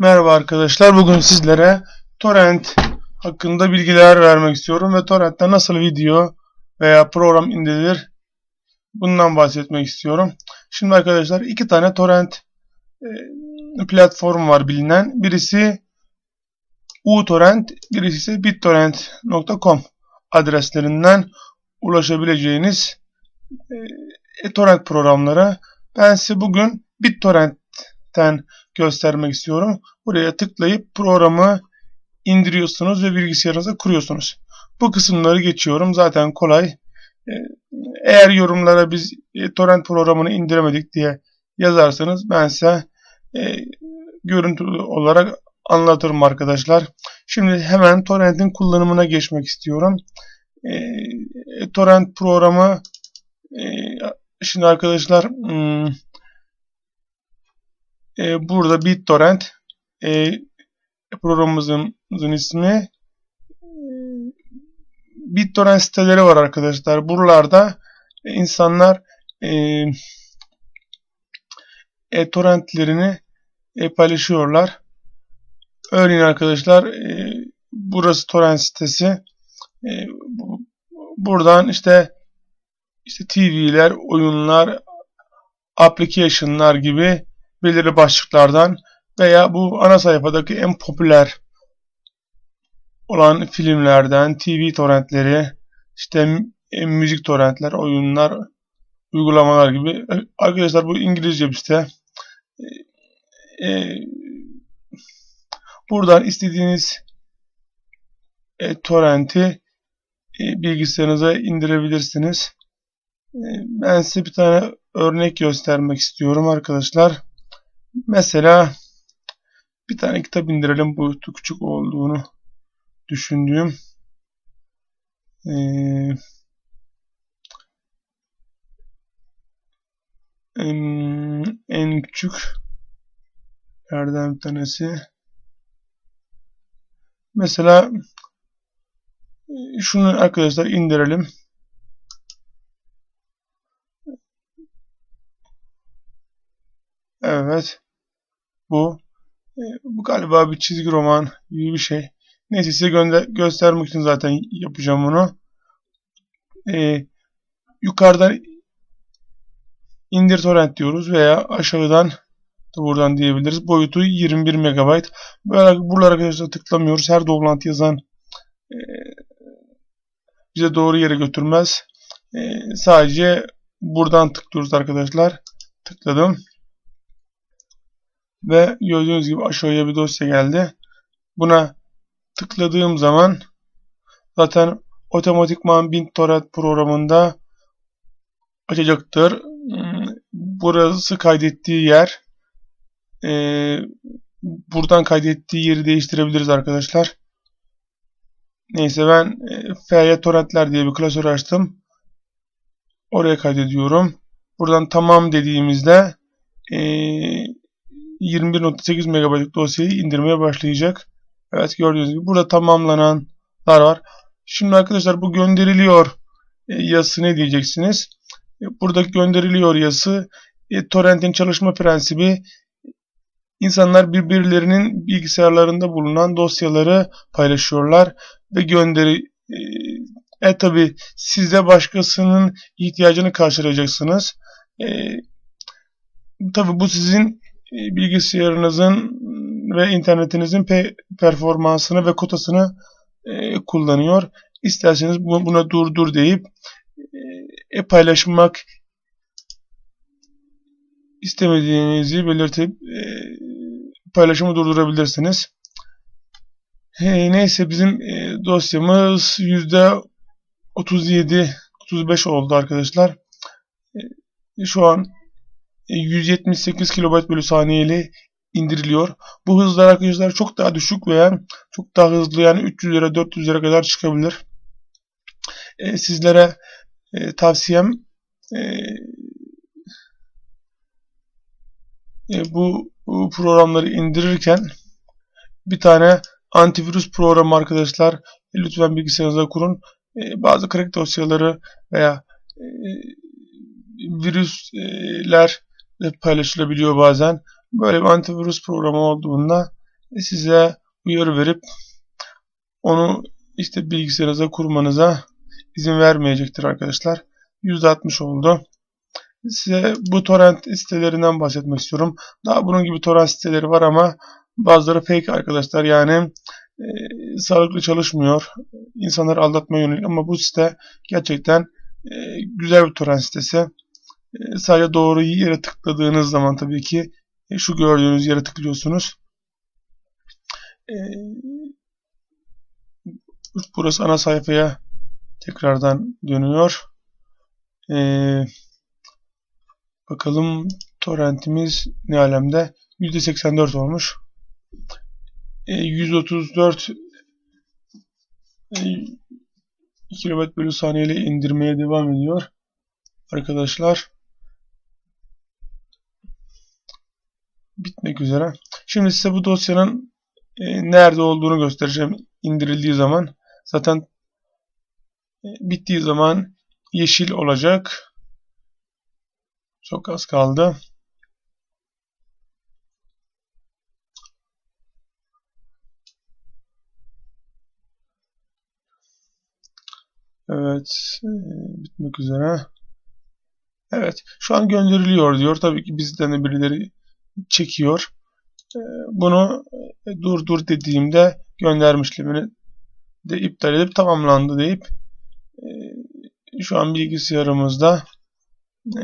Merhaba arkadaşlar. Bugün sizlere torrent hakkında bilgiler vermek istiyorum ve torrentte nasıl video veya program indirilir bundan bahsetmek istiyorum. Şimdi arkadaşlar iki tane torrent e, platform var bilinen. Birisi uTorrent, birisi ise bittorrent.com adreslerinden ulaşabileceğiniz e, torrent programları. Ben size bugün BitTorrent'ten göstermek istiyorum. Buraya tıklayıp programı indiriyorsunuz ve bilgisayarınıza kuruyorsunuz. Bu kısımları geçiyorum. Zaten kolay. Ee, eğer yorumlara biz e, torrent programını indiremedik diye yazarsanız ben size e, görüntü olarak anlatırım arkadaşlar. Şimdi hemen torrentin kullanımına geçmek istiyorum. E, torrent programı şimdi arkadaşlar hmm, e, burada BitTorrent e, programımızın ismi BitTorrent siteleri var arkadaşlar. Buralarda insanlar e, e, torrentlerini e, paylaşıyorlar. Örneğin arkadaşlar e, burası torrent sitesi. E, buradan işte işte TV'ler, oyunlar, application'lar gibi belirli başlıklardan veya bu ana sayfadaki en popüler olan filmlerden, TV torrentleri, işte e, müzik torrentler, oyunlar, uygulamalar gibi. Arkadaşlar bu İngilizce bir site. E, e, buradan istediğiniz e, torrenti e, bilgisayarınıza indirebilirsiniz. E, ben size bir tane örnek göstermek istiyorum arkadaşlar. Mesela bir tane kitap indirelim boyutu küçük olduğunu düşündüğüm. Ee, en, en küçük yerden bir tanesi. Mesela şunu arkadaşlar indirelim. Evet. Bu e, bu galiba bir çizgi roman gibi bir şey. Neyse size gönder göstermek için zaten yapacağım bunu. Ee, yukarıdan indir torrent diyoruz veya aşağıdan da buradan diyebiliriz. Boyutu 21 MB. Böyle buralara arkadaşlar tıklamıyoruz. Her doblantı yazan e, bize doğru yere götürmez. E, sadece buradan tıklıyoruz arkadaşlar. Tıkladım. Ve gördüğünüz gibi aşağıya bir dosya geldi. Buna tıkladığım zaman zaten otomatikman BitTorrent programında açacaktır. Burası kaydettiği yer. Ee, buradan kaydettiği yeri değiştirebiliriz arkadaşlar. Neyse ben e, F'ye torrentler diye bir klasör açtım. Oraya kaydediyorum. Buradan tamam dediğimizde e, 21.8 MB'lık dosyayı indirmeye başlayacak. Evet gördüğünüz gibi burada tamamlananlar var. Şimdi arkadaşlar bu gönderiliyor e, yazısı ne diyeceksiniz? E, buradaki gönderiliyor yazısı e, torrentin çalışma prensibi insanlar birbirlerinin bilgisayarlarında bulunan dosyaları paylaşıyorlar ve gönderi e, tabi siz de başkasının ihtiyacını karşılayacaksınız. E, tabi bu sizin bilgisayarınızın ve internetinizin pe performansını ve kotasını e, kullanıyor. İsterseniz buna dur dur deyip e, paylaşmak istemediğinizi belirtip e, paylaşımı durdurabilirsiniz. E, neyse bizim e, dosyamız yüzde 37 35 oldu arkadaşlar. E, şu an 178 KB bölü saniye ile indiriliyor. Bu hızlar arkadaşlar çok daha düşük veya çok daha hızlı yani 300 lira 400 lira kadar çıkabilir. E, sizlere e, tavsiyem e, e, bu, bu programları indirirken bir tane antivirüs programı arkadaşlar e, lütfen bilgisayarınıza kurun. E, bazı crack dosyaları veya e, virüsler paylaşılabiliyor bazen. Böyle bir antivirüs programı olduğunda size uyarı verip onu işte bilgisayarınıza kurmanıza izin vermeyecektir arkadaşlar. %60 oldu. Size bu torrent sitelerinden bahsetmek istiyorum. Daha bunun gibi torrent siteleri var ama bazıları fake arkadaşlar. Yani e, sağlıklı çalışmıyor. İnsanları aldatmaya yönelik ama bu site gerçekten e, güzel bir torrent sitesi. E, sadece doğru yere tıkladığınız zaman tabii ki e, şu gördüğünüz yere tıklıyorsunuz. E, burası ana sayfaya tekrardan dönüyor. Ee, bakalım torrentimiz ne alemde? %84 olmuş. Ee, 134 e, kilobit bölü saniye ile indirmeye devam ediyor. Arkadaşlar bitmek üzere. Şimdi size bu dosyanın e, nerede olduğunu göstereceğim indirildiği zaman. Zaten e, bittiği zaman yeşil olacak. Çok az kaldı. Evet. E, bitmek üzere. Evet. Şu an gönderiliyor diyor. Tabii ki bizden de birileri çekiyor. E, bunu dur dur dediğimde gönderme de iptal edip tamamlandı deyip şu an bilgisayarımızda e,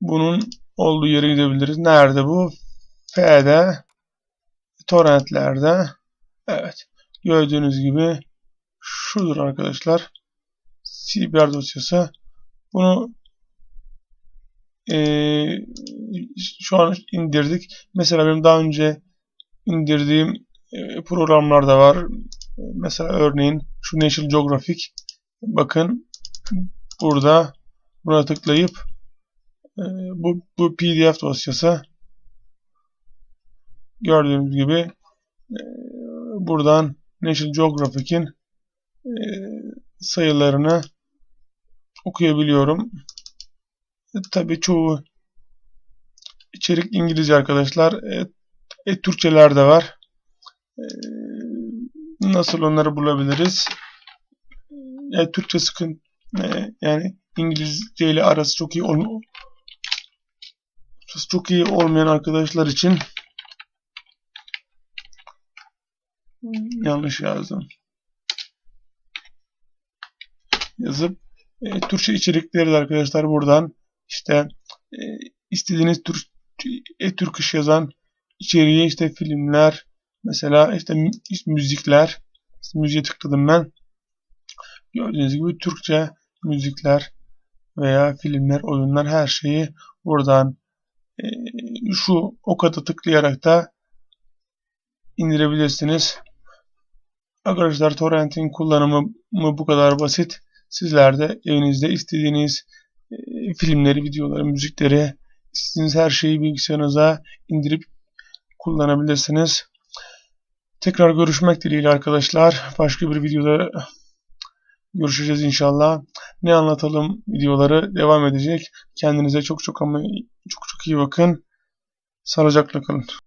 bunun olduğu yere gidebiliriz. Nerede bu? F'de torrentlerde evet gördüğünüz gibi şudur arkadaşlar CBR dosyası bunu e, şu an indirdik. Mesela benim daha önce indirdiğim e, programlar da var. Mesela örneğin şu National Geographic bakın burada buna tıklayıp e, bu, bu pdf dosyası gördüğünüz gibi e, buradan National Geographic'in e, sayılarını okuyabiliyorum. E, Tabi çoğu içerik İngilizce arkadaşlar. E, e, Türkçeler de var. E, nasıl onları bulabiliriz? e, Türkçe sıkın e, yani İngilizce ile arası çok iyi olma çok iyi olmayan arkadaşlar için yanlış yazdım. Yazıp e, Türkçe içerikleri de arkadaşlar buradan işte e, istediğiniz Türk e, Türk yazan içeriği işte filmler mesela işte müzikler müziğe tıkladım ben Gördüğünüz gibi Türkçe müzikler veya filmler, oyunlar her şeyi buradan e, şu okata tıklayarak da indirebilirsiniz. Arkadaşlar torrentin kullanımı bu kadar basit. Sizler de evinizde istediğiniz filmleri, videoları, müzikleri, istediğiniz her şeyi bilgisayarınıza indirip kullanabilirsiniz. Tekrar görüşmek dileğiyle arkadaşlar. Başka bir videoda görüşeceğiz inşallah. Ne anlatalım videoları devam edecek. Kendinize çok çok ama çok çok iyi bakın. Sağlıcakla kalın.